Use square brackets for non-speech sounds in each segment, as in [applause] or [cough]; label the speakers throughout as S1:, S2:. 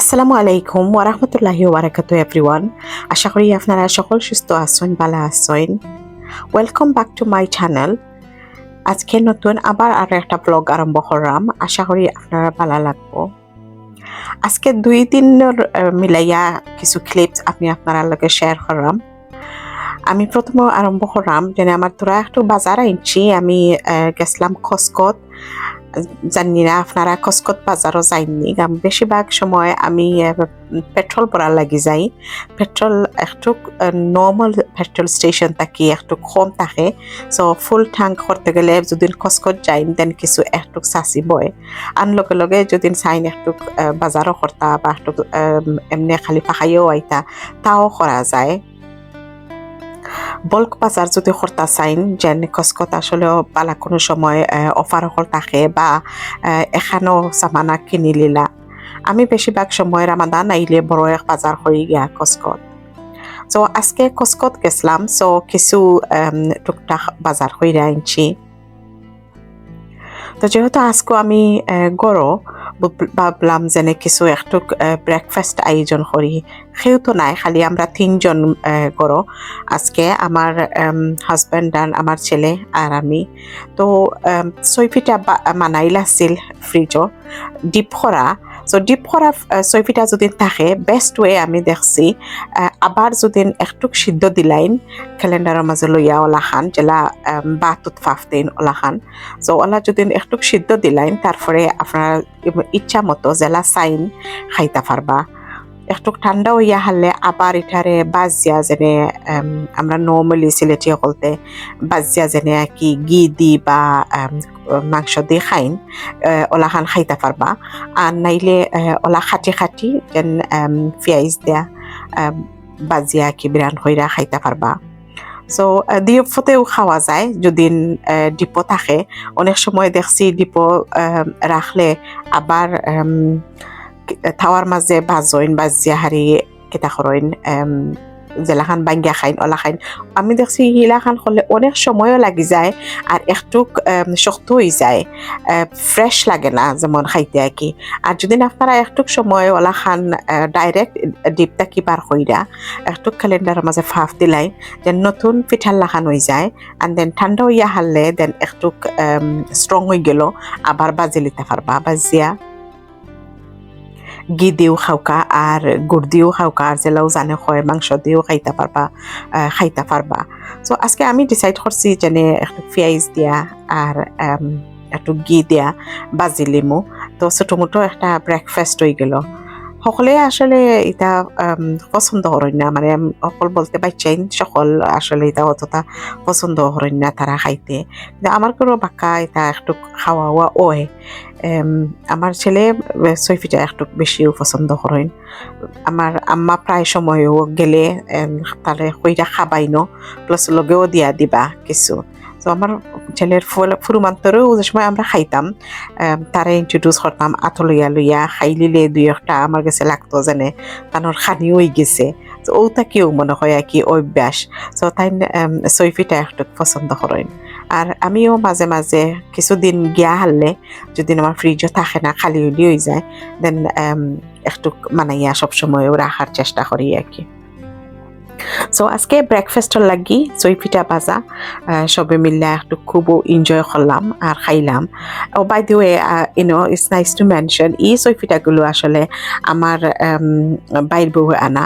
S1: আসসালামু আলাইকুম ওয়ারাহমতুল্লাহি ওয়ারাকাতু এভরিওয়ান আশা করি আপনারা সকল সুস্থ আছেন, ভালো আছেন। Welcome back to my channel আজকে নতুন আবার আর একটা ব্লগ আরম্ভ করলাম। আশা করি আপনারা ভালো লাগবো। আজকে দুই দিনের মিলাইয়া কিছু ক্লিপস আমি আপনারা লগে শেয়ার করলাম। আমি প্রথমে আরম্ভ করলাম, যেন আমার তোরা একটু বাজার আনছি আমি গেছিলাম খসকত জানি না, আপনারা খসকত বাজারও যাইনি বেশিরভাগ সময় আমি পেট্রোল ভরা লাগি যাই পেট্রোল একটু নর্মাল পেট্রোল স্টেশন থাকি একটু কম থাকে। সো ফুল ট্যাঙ্ক করতে গেলে যদি খসকত যাই দেন কিছু একটু চাচি বয়। আন লগে লগে যদি চাইন একটু বাজারও করতা বা একটু এমনি খালি পাখাইও আইতা, তাও করা যায়। বল্ক বাজার যদি করতা চাইন যেন কসকত আসলেও পালা কোনো সময় অফার অফার থাকে বা আহ, এখানেও সামানা কিনি লিলা আমি বেশিরভাগ সময় রামাদান আইলে বড় এক বাজার হয়ে গিয়া কসকত তো আজকে কসকত গেছিলাম সো কিছু টুকটাক বাজার হইরা আনছি তো যেহেতু আজকে আমি গড়ো ভাবলাম যেনে কিছু একটু ব্রেকফাস্ট আয়োজন করি। সেও নাই, খালি আমরা তিনজন করো আজকে আমার হাজব্যান্ড আর আমার ছেলে আর আমি। তো সৈফিটা মানাইলা আছিল ফ্রিজও ডিপ করা সো ডিপ করা ছয়ফিটা যদি থাকে বেস্ট ওয়ে আমি দেখছি আবার যদি একটু সিদ্ধ দিলাইন, ক্যালেন্ডারের মাঝে লইয়া ওলা খান জেলা বাতুত ফাফ দিন ওলা খান। সো ওলা যদি একটু সিদ্ধ দিলাইন, তারপরে আপনার ইচ্ছা মতো জেলা সাইন খাইতা পারবা। একটু ঠান্ডা হইয়া হারলে আবার এটারে বাজিয়া যেনে আমরা নর্মালি সিলেটি সকলতে বাজিয়া যেনে কি ঘি দি বা মাংস দি খাইন আহ, ওলা খান খাইতে পারবা আর নাইলে ওলা খাটি খাটি যেন পিঁয়াজ দেয়া বাজিয়া কি বিরান হইরা খাইতে পারবা সো ডিপতেও খাওয়া যায় যদি ডিপো থাকে অনেক সময় দেখছি ডিপো রাখলে আবার থাওয়ার মাঝে ভাজইন বাজিয়া হারি করইন জেলাখান বাঙ্গিয়া খাইন ওলা খাইন আমি দেখছি হিলাখান হলে অনেক সময়ও লাগি যায় আর একটু শক্ত হয়ে যায় ফ্রেশ লাগে না যেমন খাইতে আর কি আর যদি আপনারা একটু সময় ওলা খান ডাইরেক্ট ডিপটা কি বার কইরা একটু ক্যালেন্ডারের মাঝে ফাফ দিলাই যে নতুন পিঠার লাখান হয়ে যায় আর দেন ঠান্ডা হইয়া হারলে দেন একটু স্ট্রং হয়ে গেল আবার বাজি লিতে পারবা বাজিয়া ঘি দিও খাওকা আর গুড় দিও খাওকা আর জেলাও জানে হয় মাংস দিও খাইতে পারবা খাইতে পারবা। সো আজকে আমি ডিসাইড করছি যেনে একটু পেঁয়াজ দিয়া আর একটু ঘি দিয়া বাজি লিমু। তো ছোটো মোটো একটা ব্রেকফাস্ট হয়ে গেল। সকলে আসলে এটা পছন্দ করেন মানে অকল বলতে বাচ্চাইন সকল আসলে এটা অতটা পছন্দ করেন না তারা খাইতে। কিন্তু আমার কোনো বাক্কা এটা একটু খাওয়া ওয়া। ওয় আমার ছেলে সৈফিটা একটু বেশিও পছন্দ করেন। আমার আম্মা প্রায় সময়ও গেলে তারে কইরা খাবাই ন প্লাস লগেও দিয়া দিবা কিছু। তো আমার ছেলের ফুল- ফুরুমান্তরেও যে সময় আমরা খাইতাম তারে ইন্ট্রোডিউস করতাম আতো লইয়া লইয়া খাই লিলে দুই একটা আমার কাছে লাগতো যেনে তানোর খানি হয়ে গেছে। তো ওটা কেউ মনে হয় আর কি অভ্যাস তো তাই সৈফিটা একটু পছন্দ করেন আর আমিও মাঝে মাঝে কিছুদিন গিয়া হারলে যদি আমার ফ্রিজও থাকে না খালি হলি হয়ে যায় দেন একটু মানাইয়া সবসময়ও রাখার চেষ্টা করি আর কি সো আজকে ব্রেকফাস্টর লাগি চই পিঠা ভাজা সবে মিললে একটু খুব এনজয় করলাম আর খাইলাম। ও by the way you know it's nice to mention এই চই পিঠাগুলো আসলে আমার বাইর বউ আনা।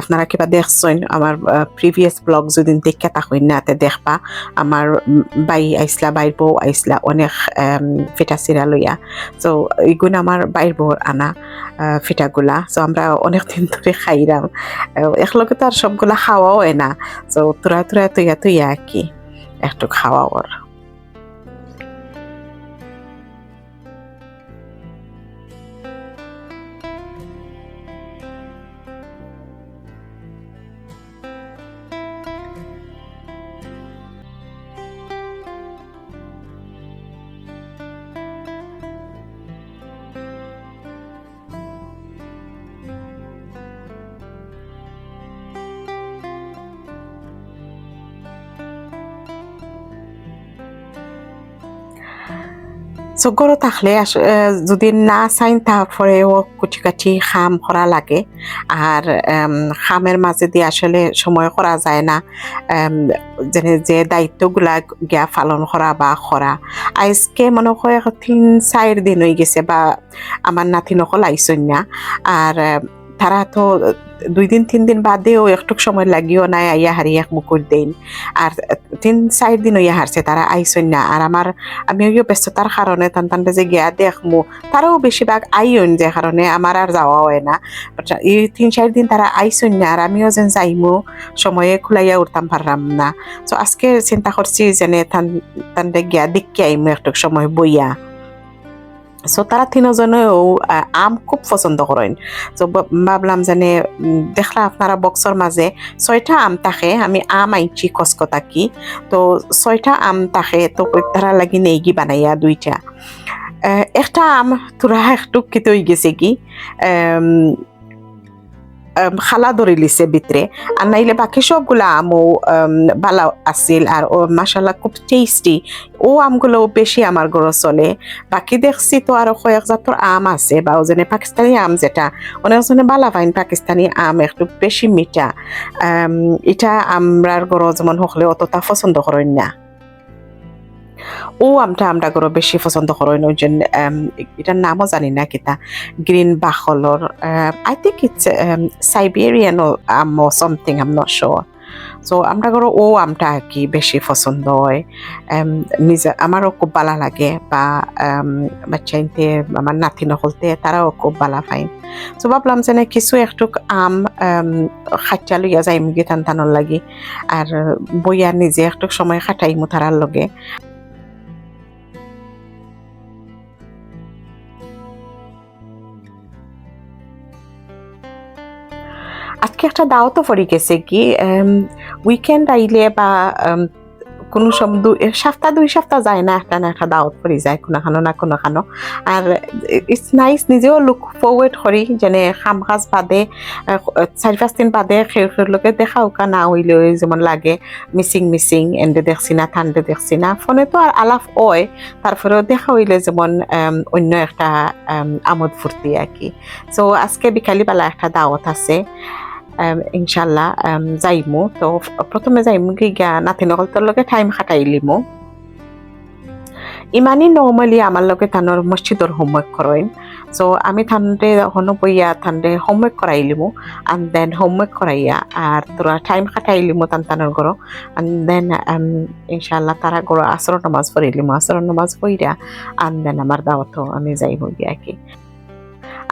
S1: আপনারা কিবা দেখছেন আমার প্রিভিয়াস ব্লগ যদি দেখে থাকুন না, তে দেখবা আমার বাই আইসলা বাইর বউ আইসলা অনেক ফিটা চিরা লইয়া। তো এইগুলো আমার বাইর বউর আনা ফিটাগুলা তো আমরা অনেক দিন ধরে খাইলাম। একলগে তো আর সবগুলা খাওয়াও হয় না। তো তোরা তোরা তুইয়া তুইয়া আর কি একটু খাওয়া ওর। সো গরু থাকলে যদি না চাইন তারপরেও কুচি কাটি খাম করা লাগে। আর খামের মাঝে দিয়ে আসলে সময় করা যায় না। যেনে যে দায়িত্বগুলা গিয়া পালন করা বা করা আজকে মনে হয় তিন চার দিন হয়ে গেছে বা আমার নাতি নকল আইসন না আর তারা তো দুই দিন, তিন দিন বাদেও একটু সময় লাগিও নাই, আইয়া হারি এক মুকুর দিন আর তিন চার দিন হইয়া হারছে, তারা আইসন না। আর আমার আমি ওই ব্যস্ততার কারণে টান টানতে যে গিয়া দেখমু, তারাও বেশিরভাগ আইন যে কারণে আমার আর যাওয়া হয় না। এই তিন চার দিন তারা আইসন না, আর আমিও যেন যাইমু, সময়ে খুলাইয়া উঠতাম পারলাম না। তো আজকে চিন্তা করছি যেনে তান টানতে গিয়া দেখি আইমু একটু সময় বইয়া। সো তারা তিনজনেও আম খুব পছন্দ করেন। তো ভাবলাম জানে দেখলা আপনারা বক্সর মাঝে ছয়টা আম থাকে, আমি আম আইছি কসকতাকি তো, ছয়টা আম থাকে, তো তারা লাগি নেইগি বানাইয়া দুইটা। একটা আম তোরা একটু কিতই গেছে কি? খালা ধরে লিছে ভিতরে আর নাইলে বাকি সবগুলা আমও আম, ভালো আছিল আর ও মাসাল্লাহ খুব টেস্টি ও আমগুলো বেশি আমার ঘরে চলে। বাকি দেখছি তো আরও কয়েক জাতর আম আছে বা ওজনে পাকিস্তানি আম যেটা অনেকজনে বালা পাইন পাকিস্তানি আম একটু বেশি মিঠা। এটা আমরার ঘর যেমন হকলে অতটা পছন্দ করেন না। ও আমটা আমরা ঘর বেশি পছন্দ করেন ওই জন্য এটার নামও জানি না কিতা। Green বাখলর I think it's Siberian um something um not sure so আমরা ঘর ও আমটা আর কি বেশি পছন্দ হয়। নিজে, আমারও খুব ভালো লাগে বা বাচ্চাইতে আমার নাতি নকলতে তারাও খুব ভালো পায়। তো ভাবলাম যে না কিছু একটু আম খাইটা লইয়া যাই মুগি টান টানোর লাগি। আর বইয়া নিজে একটু সময় খাটাইমু তারার লগে। আজকে একটা দাওয়াতও পড়ে গেছে কি উইকেন্ড আইলে বা কোনো সব দুই সপ্তাহ দুই সপ্তাহ যায় না, একটা না একটা দাওয়াত পড়ে যায় কোনো খানো না কোনো খানো আর ইটস নাইস নিজেও লুক ফরওয়ার্ড করি, যেনে কাম কাজ বাদে চাৰি, পাঁচ দিন বাদে সেগুলোকে দেখা উকা না হইলেও যেমন লাগে মিসিং মিসিং এন্ডে দেখছি না ঠান্ডে দেখছি না। ফোনে তো আর আলাপ হয় তারপরেও দেখা হইলে যেমন অন্য একটা আমোদ ফুর্তি আর কি। সো আজকে বিকালিবেলা একটা দাওয়াত আছে। ইনশাল্লাহ um, যাইমু তো প্রথমে যাইমু কি নাতি নকলটোর লগে টাইম খাটাইলিমু ইমানই নর্মালি আমার লগে তানোর মসজিদর হোমওয়ার্ক করেন সো আমি থানতে হনো বইয়া থানতে হোমওয়ার্ক করাইলিমু আন দেন হোমওয়ার্ক করাইয়া আর তোরা টাইম খাটাইলিমু তান তানোর গরো আন দেন ইনশাল্লাহ তারা গরো আসর নামাজ পড়িলিমু আসর নামাজ পড়িয়া আন দেন আমার দাওয়াতও আমি যাইব গিয়া কি।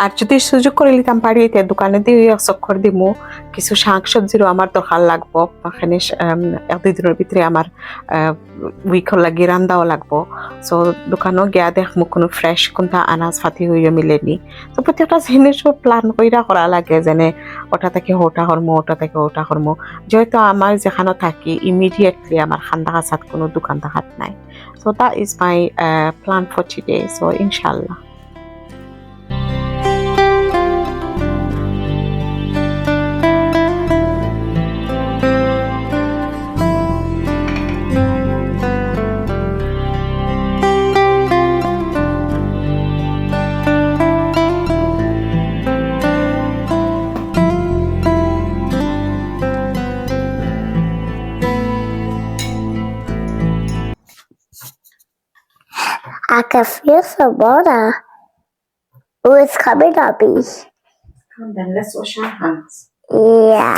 S1: আর যদি সুযোগ করে নিতাম পারি, তে দোকানে দিয়ে চক্কর দিমু। কিছু শাক সবজিরও আমার দরকার লাগবো। এখানে এক দুই ভিতরে আমার উইকর লাগি রান্দাও লাগবো। সো দোকানও গিয়া দেখমু, কোনো ফ্রেশ কোনটা আনাজ ফাতি হইয়া মিলেনি। তো প্রত্যেকটা জিনিসও প্ল্যান কইরা করা লাগে, যেনে ওটা থেকে ওটা করমু, ওটা থেকে ওটা করমু। যেহেতু আমার যেখানে থাকি ইমিডিয়েটলি আমার খান্দা কাছাত কোনো দোকান দেখাত নাই। So that is my plan for today so ইনশাল্লাহ
S2: I can feel some water. Oh, it's coming up. Eh?
S1: And then let's wash our hands.
S2: Yeah.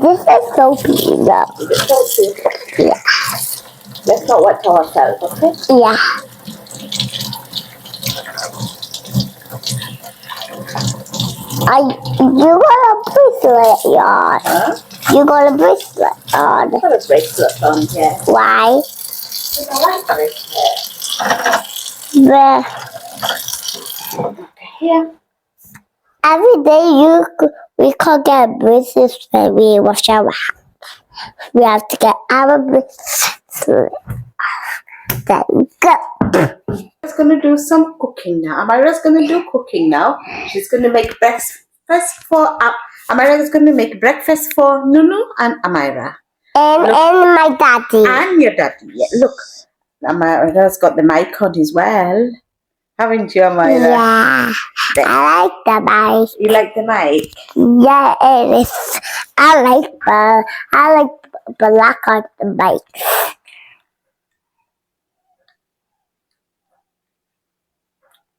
S2: This is soapy enough. Yeah.
S1: Let's not wet ourselves, okay?
S2: Yeah. I, you got a bracelet on.
S1: Huh?
S2: You got a bracelet on.
S1: Put a bracelet on, yeah.
S2: Why?
S1: Because I like bracelet.
S2: The,
S1: Here.
S2: every day you we can't get bracelets when we wash our hands. We have to get our bracelet. Then go.
S1: Gonna do some cooking now. Amira's gonna do cooking now. She's gonna make breakfast for uh, Amira is going to make breakfast for Nunu and Amira.
S2: And and my daddy.
S1: And your daddy. Yeah, look. Amira's got the mic on as well. Haven't you, Amira?
S2: Yeah. I like the mic.
S1: You like the mic?
S2: Yeah, it is. I like the I like black on the bike.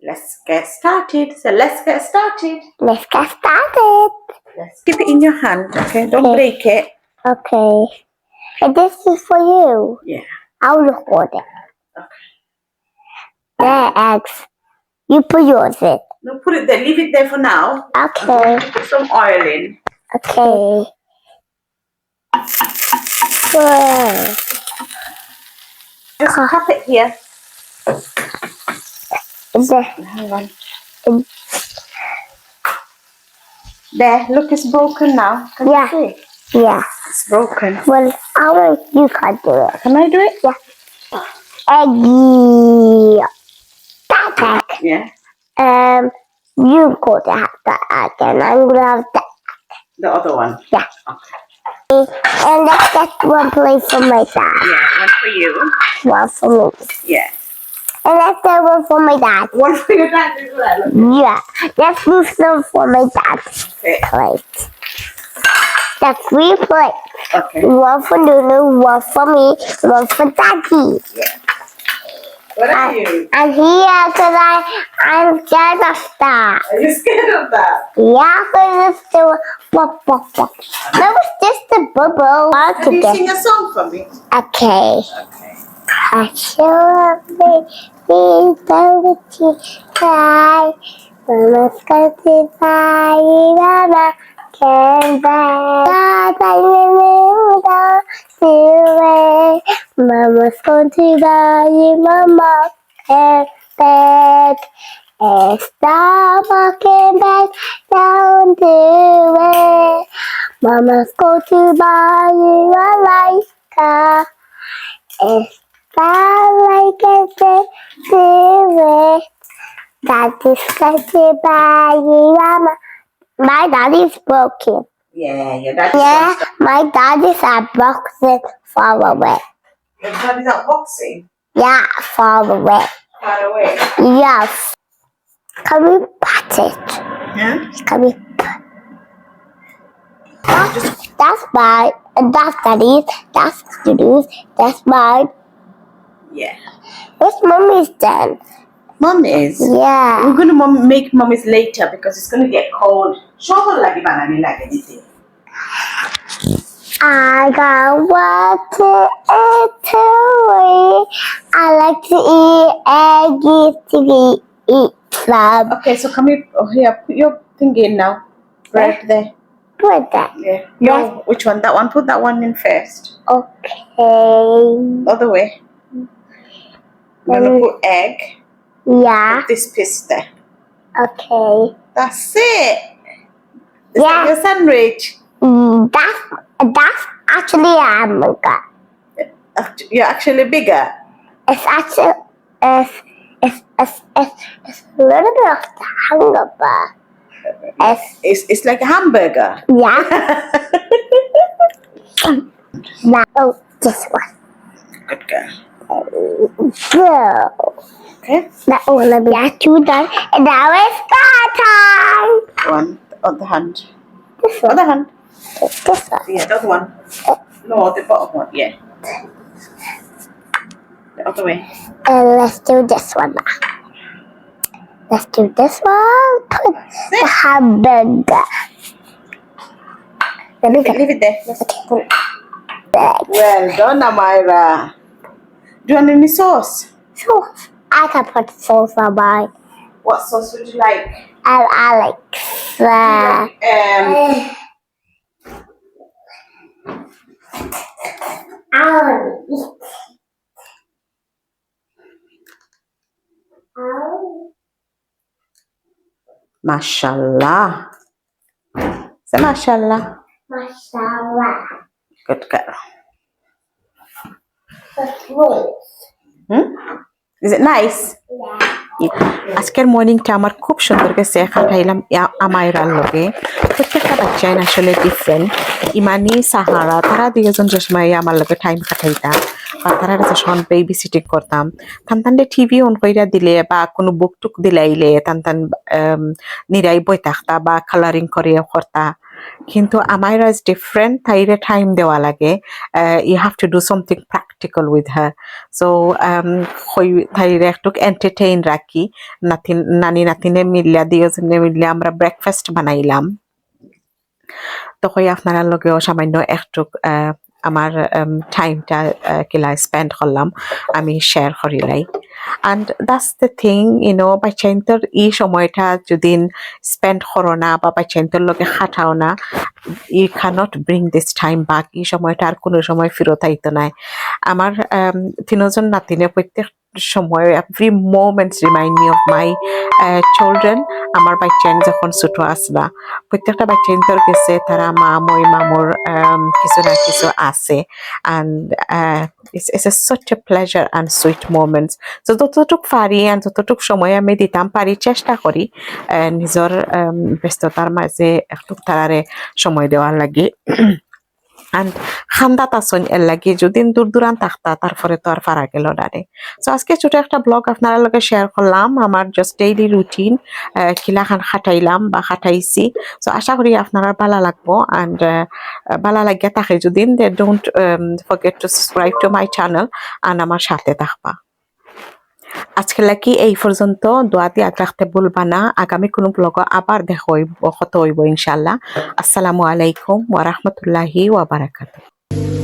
S1: Let's get started. So let's get started.
S2: Let's get started.
S1: Let's keep it in your hand, okay? Don't
S2: Okay.
S1: break it.
S2: Okay. And this is for you.
S1: Yeah.
S2: I'll record it.
S1: Okay.
S2: There, eggs. You put yours in.
S1: No, put it there. Leave it there for now.
S2: Okay.
S1: Put some oil in.
S2: Okay. Wow.
S1: Just cup it here.
S2: Is there,
S1: Hang on.
S2: Mm.
S1: There, look, it's broken now. Can
S2: Yeah.
S1: you see?
S2: yeah.
S1: It's broken.
S2: Well, I want you can't do it.
S1: Can I do it?
S2: Eggy. That egg.
S1: Yeah.
S2: Um, you go to have that and I'm gonna have that.
S1: The other one.
S2: Yeah.
S1: Okay.
S2: And let's get one plate for my dad.
S1: Yeah, one for you.
S2: One for me.
S1: Yeah.
S2: And let's get for my dad. [laughs]
S1: One for your dad as well.
S2: Yeah. Let's move some for my dad's
S1: Okay.
S2: plate. That's three plates.
S1: Okay.
S2: One for Lulu, one for me, one for Daddy.
S1: What are you?
S2: I'm here because I, I'm scared of that.
S1: Are you scared of that?
S2: Yeah, because it's still pop, pop, pop. That was just a bubble.
S1: Can you sing a song for me?
S2: Okay.
S1: Okay.
S2: I আসবে তরুচি তাই নমস্কার তাই Rana Mama's going to buy mama and bed. And stop walking back down the way. Mama's going to buy a light car. And felt like a spirit that is connected by. Mama. My daddy's broken.
S1: Yeah, your dad
S2: Yeah, my daddy's a boxing far away.
S1: Your dad is out boxing.
S2: Yeah, far away.
S1: Far away.
S2: Yes. Can we pat it?
S1: Yeah?
S2: Can we pat that's, that's. And that's daddy's. That's Judy's. That's mine.
S1: Yeah.
S2: Where's mommy's then?
S1: Mom is.
S2: Yeah.
S1: We're gonna mom- make mummies later because it's gonna get cold. Show her like banana like anything.
S2: I got what to eat. I like to eat eggs to be eat some.
S1: Okay, so come here. Oh, here, put your thing in now. Right there.
S2: Put that.
S1: Yeah. Your, which one? That one. Put that one in first.
S2: Okay.
S1: Other way. I'm gonna
S2: Um,
S1: put egg.
S2: Yeah.
S1: This there.
S2: Okay.
S1: That's it. Is
S2: Yeah.
S1: that your sandwich?
S2: Mm, that's that's actually a hamburger.
S1: You're actually bigger.
S2: It's actually it's it's it's, it's, it's a little bit of the hamburger. It's
S1: It's, it's like a hamburger.
S2: yeah. [laughs] [laughs] Now oh, this one.
S1: Good girl.
S2: Go.
S1: Okay.
S2: That will be at two done. And now it's start time.
S1: One. Oh, the other hand.
S2: This oh, one.
S1: Other hand.
S2: This one.
S1: Yeah, the other one. No, the bottom one. Yeah. The other way.
S2: And let's do this one now. Let's do this one. Put the hamburger. Let me
S1: Okay, leave it there. It. Well done, Amira. Do you want any sauce?
S2: So I can put sauce on mine.
S1: What sauce would you like?
S2: And I like that.
S1: Um,
S2: I'll
S1: mashallah. Say mashallah.
S2: Mashallah.
S1: Good girl. Is it nice?
S2: Yeah.
S1: আজকের মর্নিংটা আমার খুব সুন্দর গেছে কাটাইলাম আমায়রার লগে প্রত্যেকটা বাচ্চাই আসলে ডিফারেন্ট ইমানি সাহারা তারা দুজন যে সময় আমার লগে টাইম কাটাইতাম বা তারা যখন বেবি সিটিং করতাম তান তানলে টিভি অন কইরা দিলে বা কোনো বুক টুক দিলাইলে তান তান নিরাই বই থাকতা বা কালারিং করে করতা কিন্তু আমার ইজ ডিফারেন্ট তাইরে টাইম দেওয়া লাগে। You have to do something practical with her so তাইরে একটু এন্টারটেইন রাখি। নাতি নানি নাতিনে মিলিয়া দিয়ে মিললে আমরা ব্রেকফাস্ট বানাইলাম। তখন আপনারা লগেও সামান্য একটু আহ, আমার টাইমটা কিলা স্পেন্ড করলাম, আমি share করিলাই and that's the thing you know বাচ্চাইন্তর এই সময়টা যদি স্পেন্ড করো না বা বাচ্চাইন্তর লগে খাটাও না you can't bring this time back এই সময়টা আর কোনো সময় ফেরত আইতো নাই। আমার তিনজন নাতিনে প্রত্যেক সময় every moments remind me of my children আমার বাচ্চাইন যখন ছোট আসলা প্রত্যেকটা বাচ্চাইন্তর গেছে তারা মা মই মামুর um, কিছু না কিছু আছে। And it's a such a pleasure and sweet moments তো যতটুক পারি and যতটুক সময় আমি দিতাম পারি চেষ্টা করি আহ, নিজের um, ব্যস্ততার মাঝে একটু তারারে সময় দেওয়ার লাগি। And খান্দা আসন এর লাগি। যদি দূর দূরান তারপরে তো আর ফারা গেল ডারে তো আজকে ছোট একটা ব্লগ আপনারা লগে শেয়ার করলাম, আমার জাস্ট ডেইলি রুটিন কিলা খান খাটাইলাম বা খাটাইছি। তো আশা করি আপনারা ভালো লাগবো অ্যান্ড ভালো লাগিয়া থাকে যদি they don't forget to subscribe to my channel and আমার সাথে থাকবা। আজকে লাগি এই পর্যন্ত। দোয়াতে আগ রাখতে ভুলবা না। আগামী কোনো ব্লগ আবার দেখা হইব কত হইব ইনশাল্লাহ আসসালামু আলাইকুম ওয়া বারাকাতুহু।